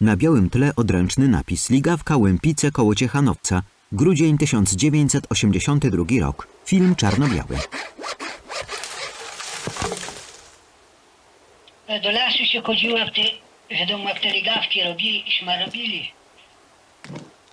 Na białym tle odręczny napis Ligawka Łępice koło Ciechanowca, grudzień 1982 rok. Film czarno-biały. Do lasu się chodziło, jak te, wiadomo, jak te ligawki robili, iśmy robili.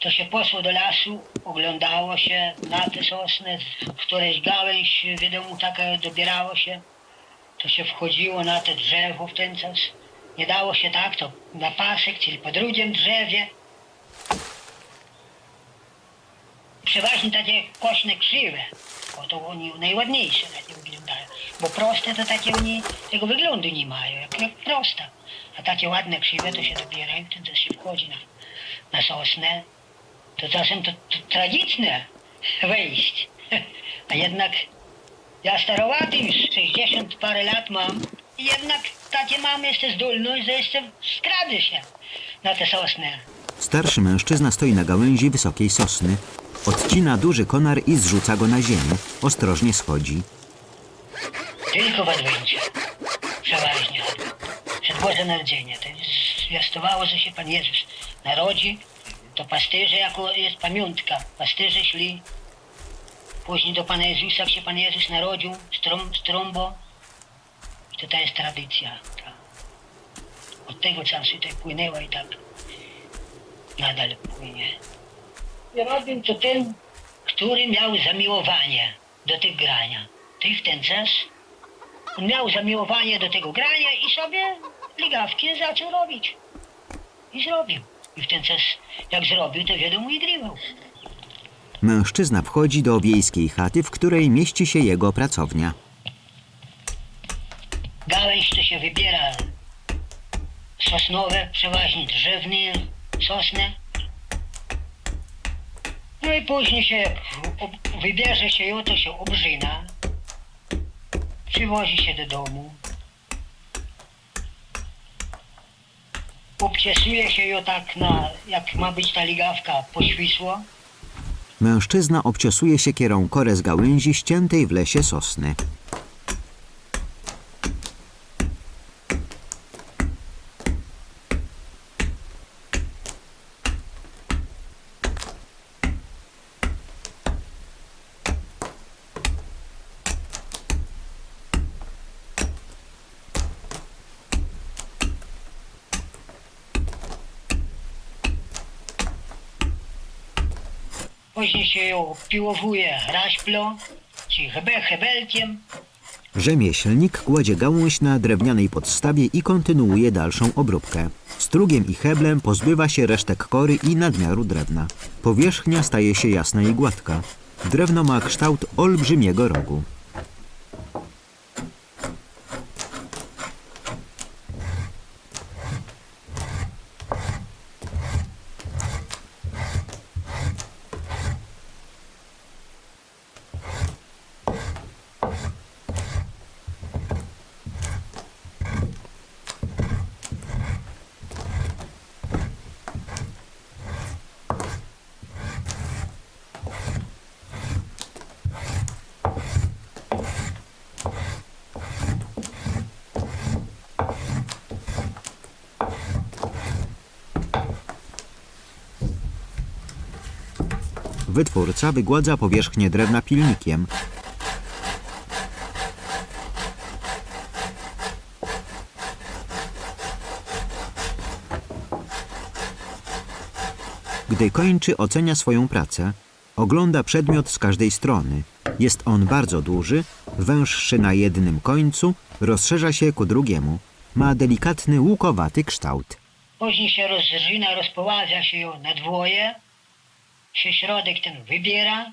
To się poszło do lasu, oglądało się na te sosny, któreś gałęź, wiadomo, taka dobierało się. To się wchodziło na te drzewo w ten czas. Nie dało się tak, to na pasek, czyli po drugim drzewie. Przeważnie takie kośne krzywe, to oni najładniejsze takie wyglądają. Bo proste to takie oni tego wyglądu nie mają, jak, jak proste. A takie ładne krzywe to się dobierają, to, to się wchodzi na, na sosnę. To czasem to, to tragiczne wejść. A jednak ja starowaty już 60 parę lat mam i jednak takie mam jeszcze zdolność, że jeszcze skradę się na te sosnę. Starszy mężczyzna stoi na gałęzi wysokiej sosny. Odcina duży konar i zrzuca go na ziemię. Ostrożnie schodzi. Tylko w Adwencie. Przeważnie. Przed Bożym Narodzeniem. To jest zwiastowało, że się Pan Jezus narodzi. To pasterze jako jest pamiątka. Pasterze szli. Później do Pana Jezusa, jak się Pan Jezus narodził z, trom, z trąbą. I to jest tradycja. Od tego czasu to płynęła i tak nadal płynie. I robił to ten, który miał zamiłowanie do tych grania. Ty w ten czas miał zamiłowanie do tego grania i sobie ligawki zaczął robić. I zrobił. I w ten czas, jak zrobił, to wiadomo i grywał. Mężczyzna wchodzi do wiejskiej chaty, w której mieści się jego pracownia. Gałęź to się wybiera sosnowe, przeważnie drzewne, sosny. No i później się wybierze się ją, to się obrzyna. Przywozi się do domu. Obczesuje się ją tak na, jak ma być ta ligawka, poświsło. Mężczyzna obciosuje siekierą korę z gałęzi ściętej w lesie sosny. Później się ją piłowuje raśplą, czy hebe, hebelkiem. Rzemieślnik kładzie gałąź na drewnianej podstawie i kontynuuje dalszą obróbkę. Strugiem i heblem pozbywa się resztek kory i nadmiaru drewna. Powierzchnia staje się jasna i gładka. Drewno ma kształt olbrzymiego rogu. Wytwórca wygładza powierzchnię drewna pilnikiem. Gdy kończy, ocenia swoją pracę. Ogląda przedmiot z każdej strony. Jest on bardzo duży, węższy na jednym końcu, rozszerza się ku drugiemu. Ma delikatny łukowaty kształt. Później się rozrzyna, rozpoładza się ją na dwoje. Się środek ten wybiera.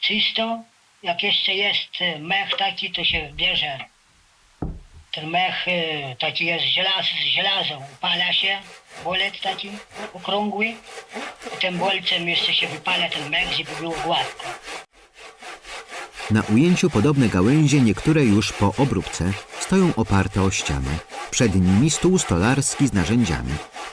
Czysto. Jak jeszcze jest e, mech taki, to się bierze. Ten mech e, taki jest żelaz, z żelazem. Upala się. Bolet taki okrągły. I tym bolcem jeszcze się wypala ten mech, żeby było gładko. Na ujęciu podobne gałęzie, niektóre już po obróbce, stoją oparte o ścianę. Przed nimi stół stolarski z narzędziami.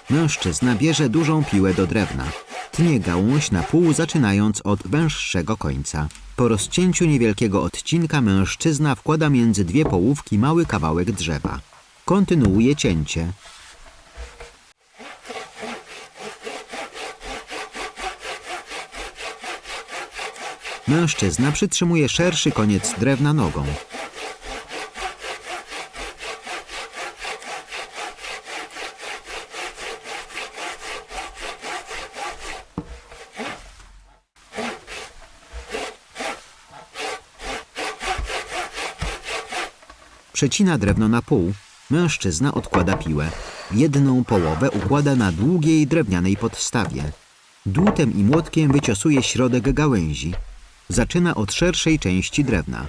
Mężczyzna bierze dużą piłę do drewna. Tnie gałąź na pół, zaczynając od węższego końca. Po rozcięciu niewielkiego odcinka mężczyzna wkłada między dwie połówki mały kawałek drzewa. Kontynuuje cięcie. Mężczyzna przytrzymuje szerszy koniec drewna nogą. Przecina drewno na pół. Mężczyzna odkłada piłę. Jedną połowę układa na długiej drewnianej podstawie. Dłutem i młotkiem wyciosuje środek gałęzi. Zaczyna od szerszej części drewna.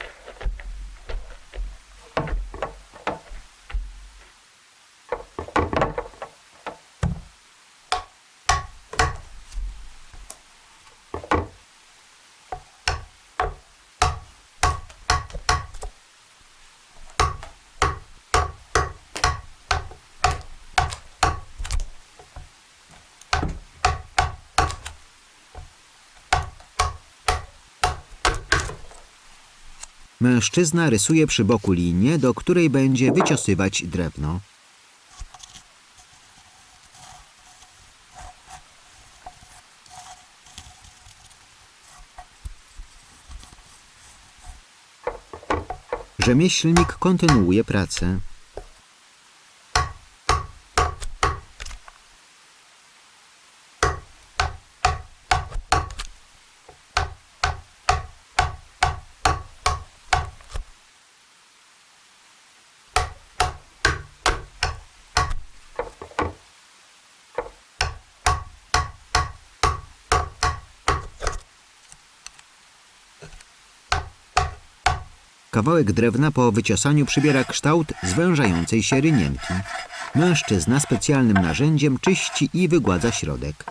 Mężczyzna rysuje przy boku linię, do której będzie wyciosywać drewno. Rzemieślnik kontynuuje pracę. Kawałek drewna po wyciosaniu przybiera kształt zwężającej się rynienki. Mężczyzna specjalnym narzędziem czyści i wygładza środek.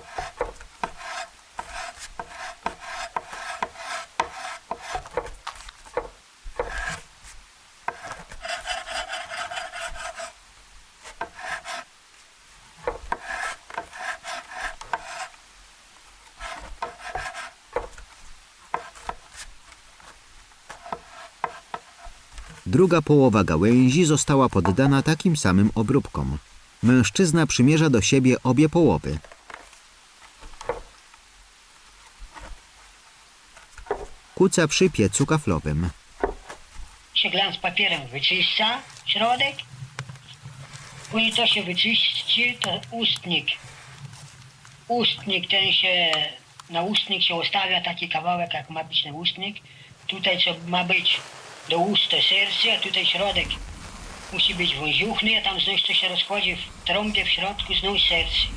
Druga połowa gałęzi została poddana takim samym obróbkom. Mężczyzna przymierza do siebie obie połowy. Kuca przy piecu kaflowym. się glans papierem wyczyszcza środek. Później to się wyczyści, to ustnik. Ustnik ten się, na ustnik się ustawia taki kawałek, jak ma być na ustnik. Tutaj co ma być do usta serce, a tutaj środek musi być wąziuchny, a tam znów to się rozchodzi w trąbie w środku, znów serce.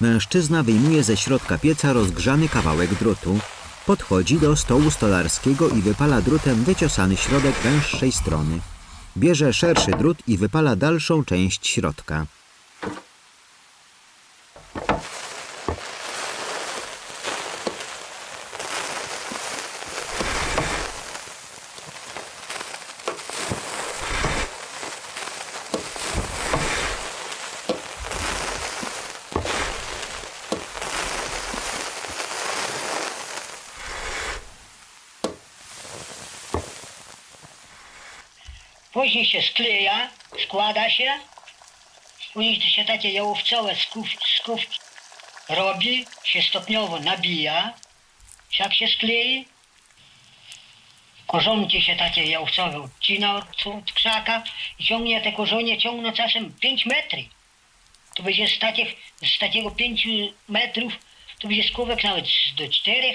Mężczyzna wyjmuje ze środka pieca rozgrzany kawałek drutu. Podchodzi do stołu stolarskiego i wypala drutem wyciosany środek węższej strony. Bierze szerszy drut i wypala dalszą część środka. Później się skleja, składa się. Później to się takie jałowcowe sków, skówki robi, się stopniowo nabija. Jak się sklei, korzonki się takie jałowcowe odcina od, od krzaka i ciągnie te korzonie, ciągną czasem 5 metrów. To będzie z, takich, z takiego 5 metrów, to będzie skówek nawet do 4.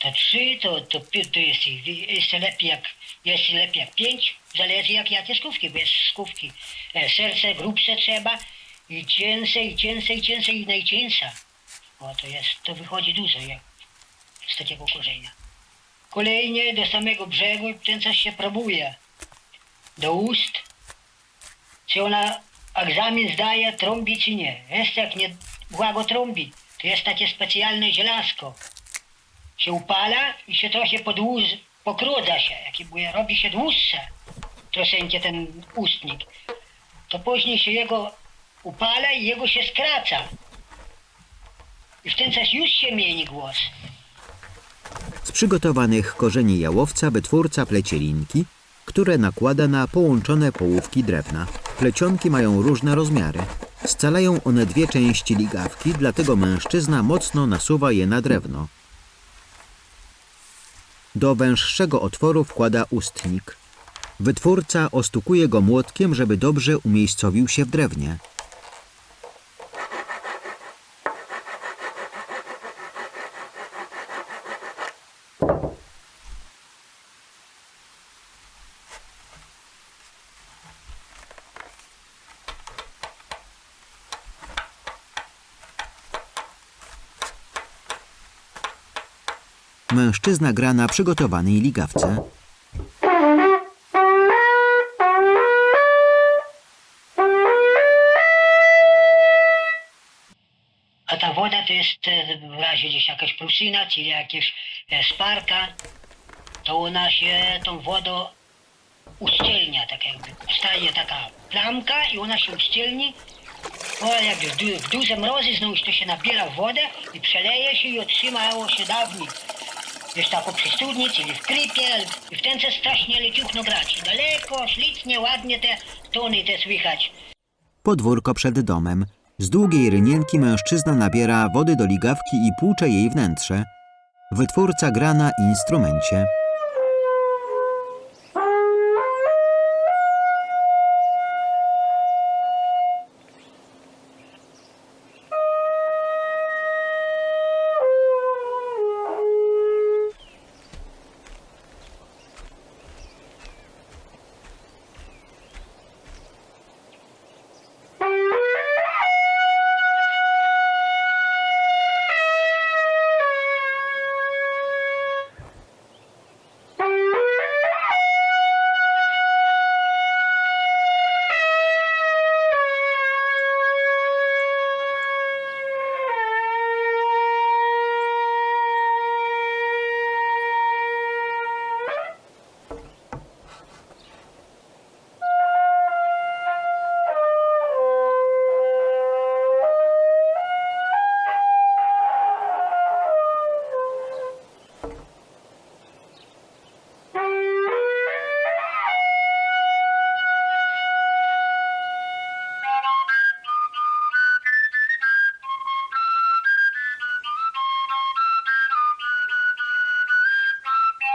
To 3, to, to, to jest jeszcze lepiej jak, jest lepiej jak 5, zależy jak jakie skówki, bo jest skówki. E, serce grubsze trzeba i cięższe, i cięższe, i cięższe, i to jest, to wychodzi dużo jak, z takiego korzenia. Kolejnie do samego brzegu ten coś się próbuje. Do ust. Czy ona egzamin zdaje, trąbi czy nie. Jest jak nie błago trąbi, to jest takie specjalne żelazko. Się upala i się trochę podłuż, pokrudza się, jak robi się dłuższe troszeczkę ten ustnik. To później się jego upala i jego się skraca. I w ten czas już się mieni głos. Z przygotowanych korzeni jałowca wytwórca plecie linki, które nakłada na połączone połówki drewna. Plecionki mają różne rozmiary. Scalają one dwie części ligawki, dlatego mężczyzna mocno nasuwa je na drewno. Do węższego otworu wkłada ustnik. Wytwórca ostukuje go młotkiem, żeby dobrze umiejscowił się w drewnie. Mężczyzna gra na przygotowanej ligawce. A ta woda to jest e, w razie gdzieś jakaś prusyna, czyli jakieś e, sparka, to ona się tą wodą uszczelnia, tak jakby staje taka plamka i ona się uszczelni. O, jak w, du w duże mrozy znowu to się nabiera wodę i przeleje się i otrzymało się dawniej. Wiesz, tak przy studni, czyli w krypie i w ten strasznie leciutno grać. I daleko, ślicznie, ładnie te tony te słychać. Podwórko przed domem. Z długiej rynienki mężczyzna nabiera wody do ligawki i płucze jej wnętrze. Wytwórca gra na instrumencie.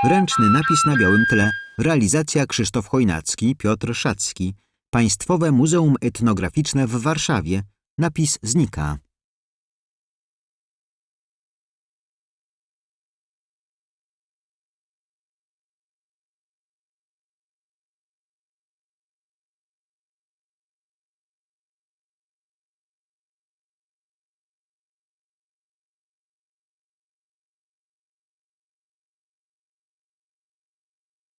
Ręczny napis na białym tle. Realizacja Krzysztof Chojnacki, Piotr Szacki. Państwowe Muzeum Etnograficzne w Warszawie. Napis znika.